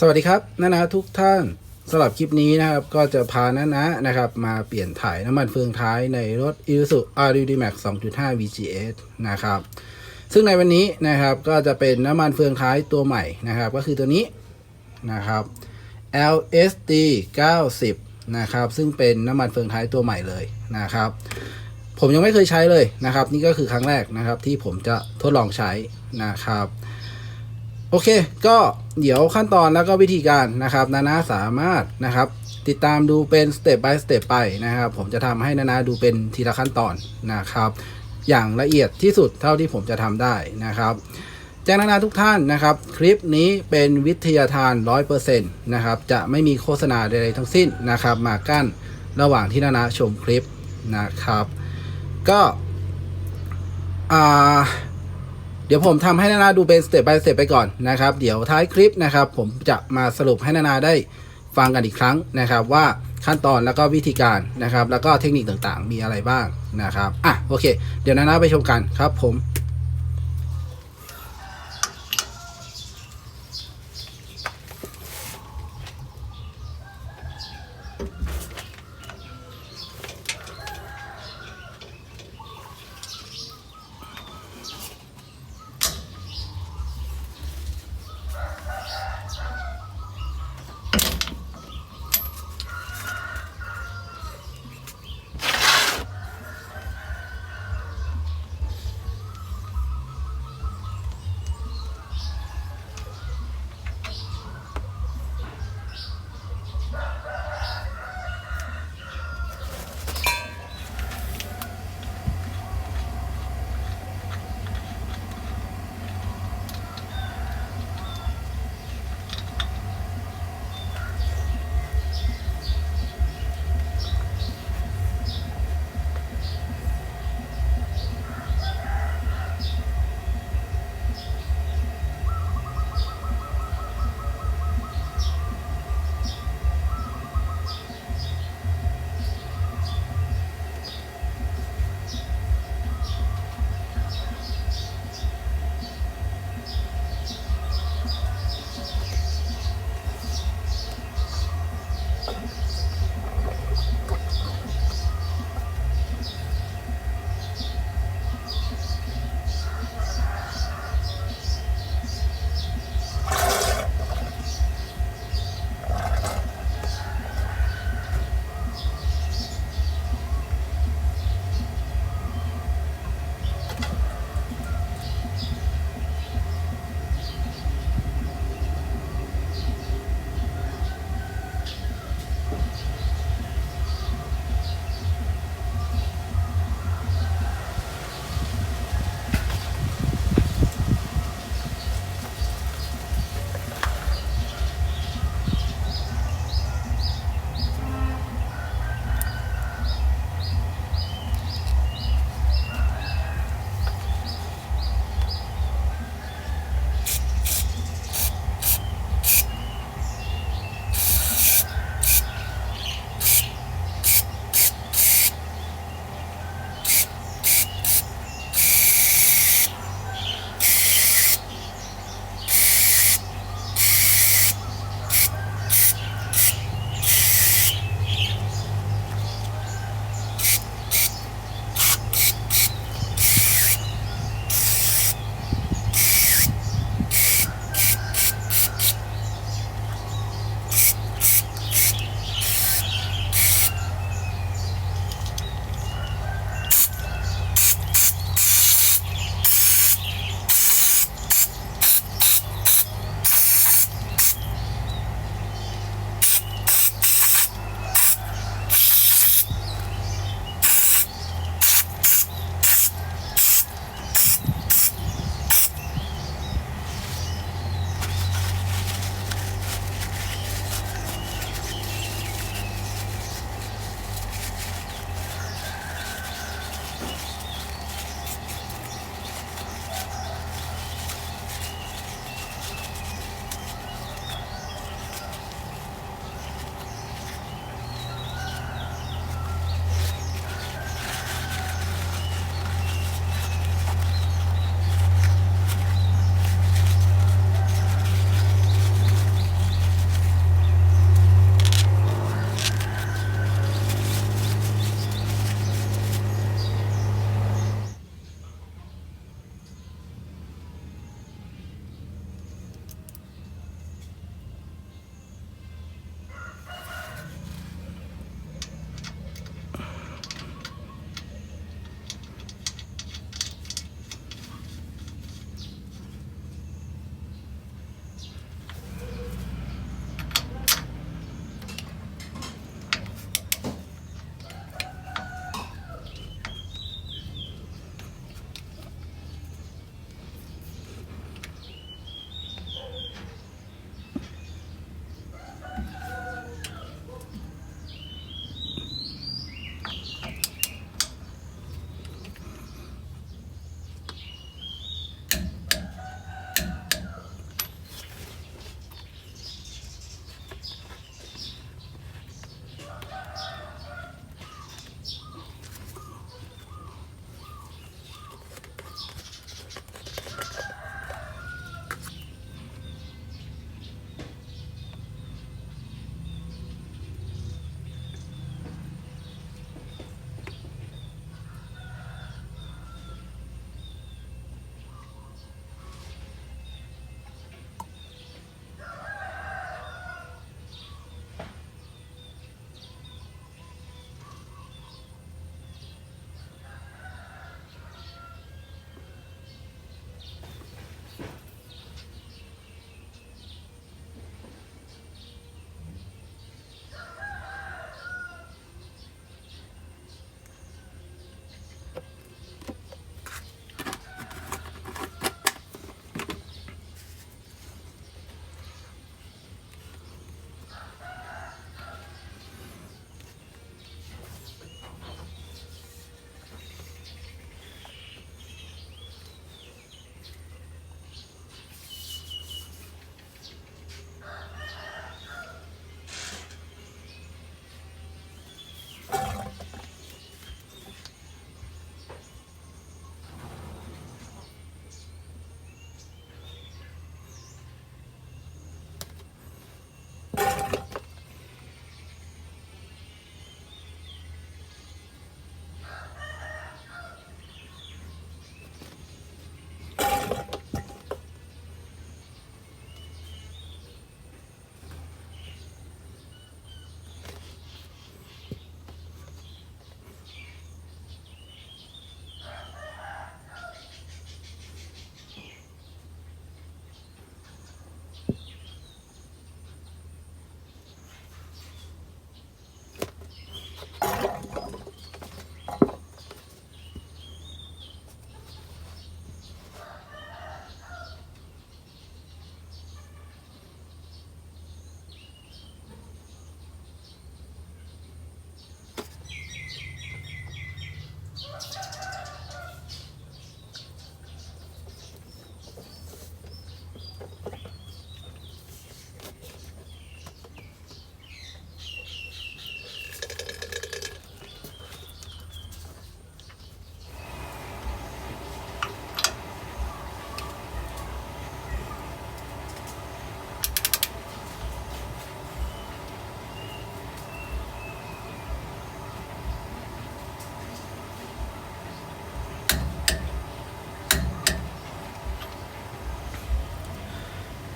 สวัสดีครับนานาทุกท่านสำหรับคลิปนี้นะครับ ก็จะพานานะนะครับ มาเปลี่ยนถ่ายน้ำมันเฟืองท้ายในรถ Isuzu r d Max 2.5 VGS นะครับ ซึ่งในวันนี้นะครับก็จะเป็นน้ำมันเฟืองท้ายตัวใหม่นะครับ ก็คือตัวนี้นะครับ LSD 90นะครับ ซึ่งเป็นน้ำมันเฟืองท้ายตัวใหม่เลยนะครับ ผมยังไม่เคยใช้เลยนะครับ นี่ก็คือครั้งแรกนะครับ ที่ผมจะทดลองใช้นะครับ อเค ก็เดี๋ยวขั้นตอนแล้วก็วิธีการนะครับ นานาสามารถนะครับ ติดตามดูเป็นสเต็ป by สเต็ปไปนะครับ ผมจะทำให้นานาดูเป็นทีละขั้นตอนนะครับ อย่างละเอียดที่สุดเท่าที่ผมจะทำได้นะครับแจ้งนานาทุกท่านนะครับ คลิปนี้เป็นวิทยาทาน 100%นะครับ จะไม่มีโฆษณาใดๆทั้งสิ้นนะครับ มากั้นระหว่างที่นานาชมคลิปนะครับ ก็อ่า เดี๋ยวผมทำให้นานาดูเป็นสเต็ปไปสเต็ปไปก่อนนะครับ เดี๋ยวท้ายคลิปนะครับ ผมจะมาสรุปให้นานาได้ฟังกันอีกครั้งนะครับ ว่าขั้นตอนแล้วก็วิธีการนะครับ แล้วก็เทคนิคต่างๆ มีอะไรบ้างนะครับอะโอเค เดี๋ยวนานาไปชมกันครับผม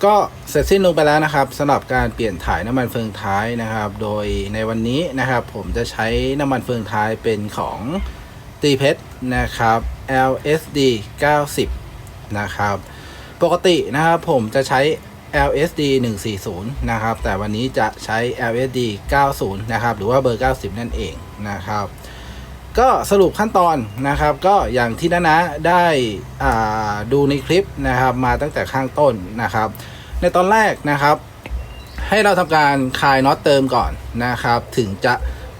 ก็เสร็จสิ้นลงไปแล้วนะครับสำหรับการเปลี่ยนถ่ายน้ำมันเฟืองท้ายนะครับ โดยในวันนี้นะครับผมจะใช้น้ำมันเฟืองท้ายเป็นของตีเพชรนะครับ LSD 90 นะครับ ปกตินะครับผมจะใช้ LSD 140 นะครับ แต่วันนี้จะใช้ LSD 90 นะครับ หรือว่าเบอร์ 90 นั่นเองนะครับ ก็สรุปขั้นตอนนะครับ ก็อย่างที่นานะได้อ่าดูในคลิปนะครับมาตั้งแต่ข้างต้นนะครับ ในตอนแรกนะครับ ให้เราทำการคลายน็อตเติมก่อนนะครับ ถึงจะ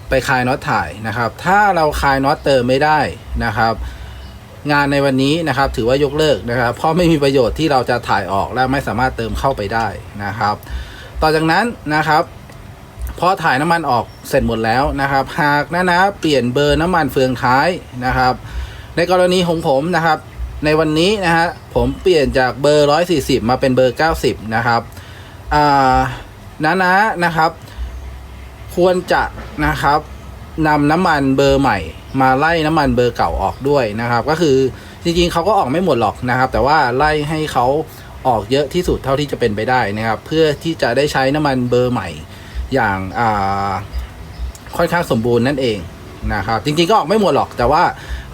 ไปคลายน็อตถ่ายนะครับ ถ้าเราคลายน็อตเติมไม่ได้นะครับ งานในวันนี้นะครับ ถือว่ายกเลิกนะครับ เพราะไม่มีประโยชน์ที่เราจะถ่ายออกและไม่สามารถเติมเข้าไปได้นะครับ ต่อจากนั้นนะครับ พอถ่ายน้ำมันออกเสร็จหมดแล้วนะครับ หากนะนะเปลี่ยนเบอร์น้ำมันเฟืองท้ายนะครับ ในกรณีของผมนะครับ ในวันนี้นะฮะผมเปลี่ยนจากเบอร์ 140 มาเป็นเบอร์ 90 นะครับอ่านะนะนะครับ ควรจะนะครับนำน้ำมันเบอร์ใหม่ มาไล่น้ำมันเบอร์เก่าออกด้วยนะครับ ก็คือจริงๆเขาก็ออกไม่หมดหรอกนะครับ แต่ว่าไล่ให้เขาออกเยอะที่สุดเท่าที่จะเป็นไปได้นะครับ เพื่อที่จะได้ใช้น้ำมันเบอร์ใหม่ อย่างค่อนข้างสมบูรณ์นั่นเองนะครับ จริงๆก็ออกไม่หมดหรอก แต่ว่า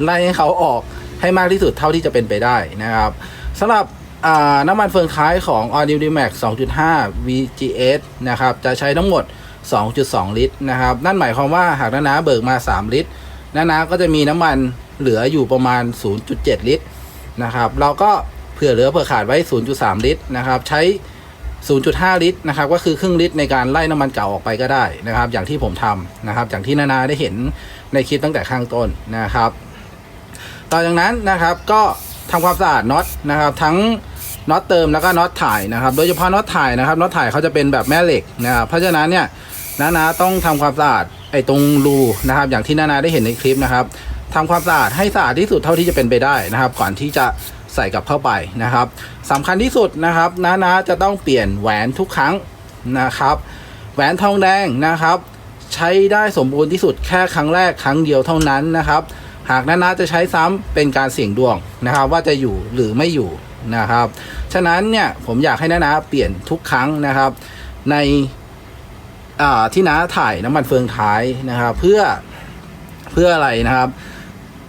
ไล่ให้เขาออกให้มากที่สุดเท่าที่จะเป็นไปได้นะครับสำหรับน้ำมันเฟืองท้ายของ a u d i d m a x 2.5 VGS นะครับ จะใช้ทั้งหมด 2.2 ลิตรนะครับ นั่นหมายความว่าหากน้านาเบิกมา 3 ลิตรน้านาก็จะมีน้ำมันเหลืออยู่ประมาณ 0.7 ลิตรนะครับ เราก็เผื่อเหลือเผื่อขาดไว้ 0.3 ลิตรนะครับ ใช้ 0.5 ลิตรนะครับก็คือครึ่งลิตรในการไล่น้ำมันเก่าออกไปก็ได้นะครับ อย่างที่ผมทำนะครับอย่างที่นานาได้เห็นในคลิปตั้งแต่ข้างต้นนะครับ ต่อจากนั้นนะครับก็ทำความสะอาดน็อตนะครับ ทั้งน็อตเติมแล้วก็น็อตถ่ายนะครับ โดยเฉพาะน็อตถ่ายนะครับน็อตถ่ายเขาจะเป็นแบบแม่เหล็กนะครับเพราะฉะนั้นเนี่ยนานาต้องทำความสะอาดไอ้ตรงรูนะครับ อย่างที่นานาได้เห็นในคลิปนะครับทำความสะอาดให้สะอาดที่สุดเท่าที่จะเป็นไปได้นะครับ ก่อนที่จะ ใส่กลับเข้าไปนะครับสำคัญที่สุดนะครับนานาจะต้องเปลี่ยนแหวนทุกครั้งนะครับ แหวนทองแดงนะครับ ใช้ได้สมบูรณ์ที่สุดแค่ครั้งแรกครั้งเดียวเท่านั้นนะครับ หากนานาจะใช้ซ้ำเป็นการเสี่ยงดวงนะครับ ว่าจะอยู่หรือไม่อยู่นะครับ ฉะนั้นเนี่ยผมอยากให้นานาเปลี่ยนทุกครั้งนะครับ ในที่น้าถ่ายน้ำมันเฟืองท้ายนะครับ เพื่อเพื่ออะไรนะครับ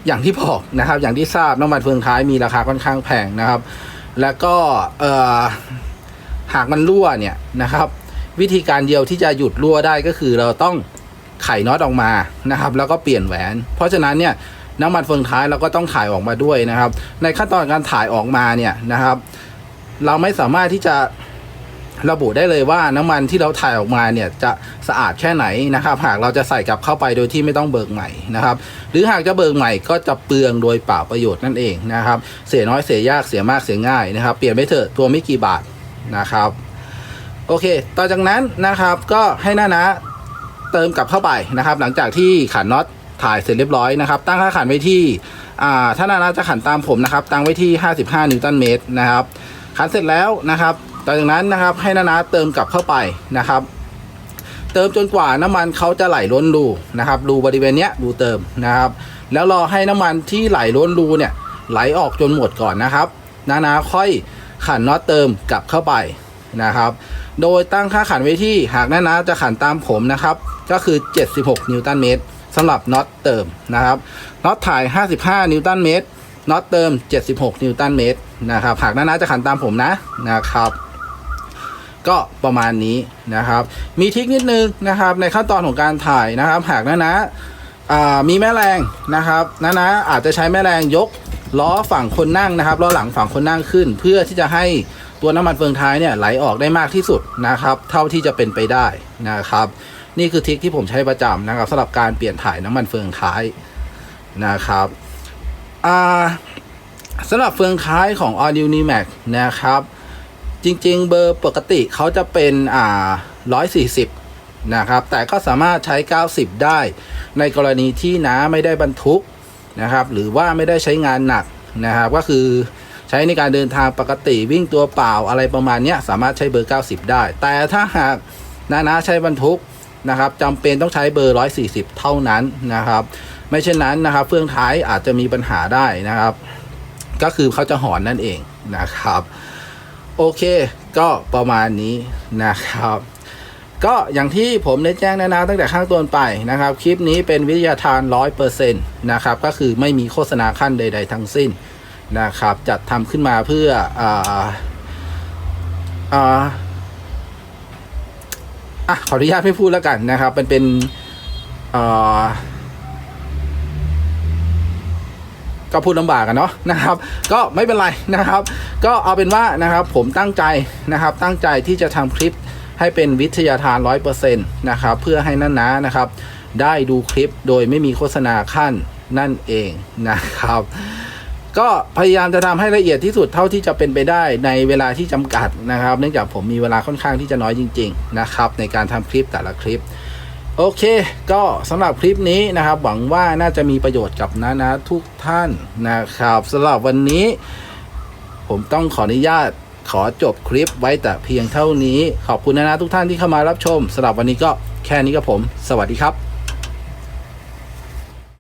อย่างที่บอกนะครับ อย่างที่ทราบน้ำมันเฟืองท้ายมีราคาค่อนข้างแพงนะครับ แล้วก็หากมันรั่วเนี่ยนะครับ วิธีการเดียวที่จะหยุดรั่วได้ก็คือเราต้องไขน็อตออกมานะครับ แล้วก็เปลี่ยนแหวน เพราะฉะนั้นเนี่ยน้ำมันเฟืองท้ายเราก็ต้องถ่ายออกมาด้วยนะครับ ในขั้นตอนการถ่ายออกมาเนี่ยนะครับ เราไม่สามารถที่จะ ระบุได้เลยว่าน้ำมันที่เราถ่ายออกมาเนี่ยจะสะอาดแค่ไหนนะครับ หากเราจะใส่กลับเข้าไปโดยที่ไม่ต้องเบิกใหม่นะครับ หรือหากจะเบิกใหม่ก็จะเปลืองโดยเปล่าประโยชน์นั่นเองนะครับ เสียน้อยเสียยากเสียมากเสียง่ายนะครับ เปลี่ยนไปเถอะตัวไม่กี่บาทนะครับโอเค ต่อจากนั้นนะครับก็ให้หน้านะเติมกลับเข้าไปนะครับ หลังจากที่ขันน็อตถ่ายเสร็จเรียบร้อยนะครับ ตั้งค่าขันไว้ที่อ่าถ้าหน้านะจะขันตามผมนะครับ ตั้งไว้ที่ 55 นิวตันเมตรนะครับขันเสร็จแล้วนะครับ ต่อจากนั้นนะครับให้น้านะเติมกลับเข้าไปนะครับ เติมจนกว่าน้ำมันเขาจะไหลล้นรูนะครับรูบริเวณเนี้ยรูเติมนะครับ แล้วรอให้น้ำมันที่ไหลล้นรูเนี่ยไหลออกจนหมดก่อนนะครับ นานาค่อยขันน็อตเติมกลับเข้าไปนะครับ โดยตั้งค่าขันไว้ที่หากนานาจะขันตามผมนะครับ ก็คือ 76 นิวตันเมตรสำหรับน็อตเติมนะครับน็อตถ่าย 55 นิวตันเมตรน็อตเติม 76 นิวตันเมตรนะครับหากนานาจะขันตามผมนะนะครับ ก็ประมาณนี้นะครับ มีทิคนิดนึงนะครับ ในขั้นตอนของการถ่ายนะครับ หากนะนะมีแม่แรงนะครับนะนะอาจจะใช้แม่แรงยกล้อฝั่งคนนั่งนะครับล้อหลังฝั่งคนนั่งขึ้น เพื่อที่จะให้ตัวน้ำมันเฟืองท้ายเนี่ยไหลออกได้มากที่สุดนะครับ เท่าที่จะเป็นไปได้นะครับ นี่คือทิคที่ผมใช้ประจำนะครับสำหรับการเปลี่ยนถ่ายน้ำมันเฟืองท้ายนะครับสำหรับเฟืองท้ายของ a u d i o n i m a x นะครับ จริง ๆ เบอร์ปกติเขาจะเป็นอ่า140 นะครับ แต่ก็สามารถใช้ 90 ได้ ในกรณีที่น้าไม่ได้บรรทุกนะครับ หรือว่าไม่ได้ใช้งานหนักนะครับ ก็คือใช้ในการเดินทางปกติวิ่งตัวเปล่าอะไรประมาณนี้สามารถใช้เบอร์ 90 ได้ แต่ถ้าหากนานาใช้บรรทุกนะครับจำเป็นต้องใช้เบอร์ 140 เท่านั้นนะครับ ไม่เช่นนั้นนะครับเฟืองท้ายอาจจะมีปัญหาได้นะครับ ก็คือเขาจะหอนนั่นเองนะครับ โอเค ก็ประมาณนี้นะครับ ก็อย่างที่ผมได้แจ้งแนะนะตั้งแต่ข้างต้นไปนะครับ คลิปนี้เป็นวิทยาทานร้อยเปอร์เซ็นต์นะครับ ก็คือไม่มีโฆษณาขั้นใด ๆ ทั้งสิ้นนะครับ จัดทำขึ้นมาเพื่ออ่าอ่าอะขออนุญาตไม่พูดแล้วกันนะครับ มันเป็นอ่า ก็พูดลำบากกันเนาะนะครับ ก็ไม่เป็นไรนะครับ ก็เอาเป็นว่านะครับผมตั้งใจนะครับ ตั้งใจที่จะทำคลิปให้เป็นวิทยาทานร้อยเปอร์เซ็นต์นะครับเพื่อให้นั่นนะนะครับ ได้ดูคลิปโดยไม่มีโฆษณาขั้นนั่นเองนะครับ ก็พยายามจะทำให้ละเอียดที่สุดเท่าที่จะเป็นไปได้ในเวลาที่จำกัดนะครับ เนื่องจากผมมีเวลาค่อนข้างที่จะน้อยจริง ๆ นะครับ ในการทำคลิปแต่ละคลิป โอเค ก็สำหรับคลิปนี้นะครับ หวังว่าน่าจะมีประโยชน์กับนานะทุกท่านนะครับสำหรับวันนี้ ผมต้องขออนุญาตขอจบคลิปไว้แต่เพียงเท่านี้ ขอบคุณนะนะทุกท่านที่เข้ามารับชมสำหรับวันนี้ก็แค่นี้กับผม สวัสดีครับ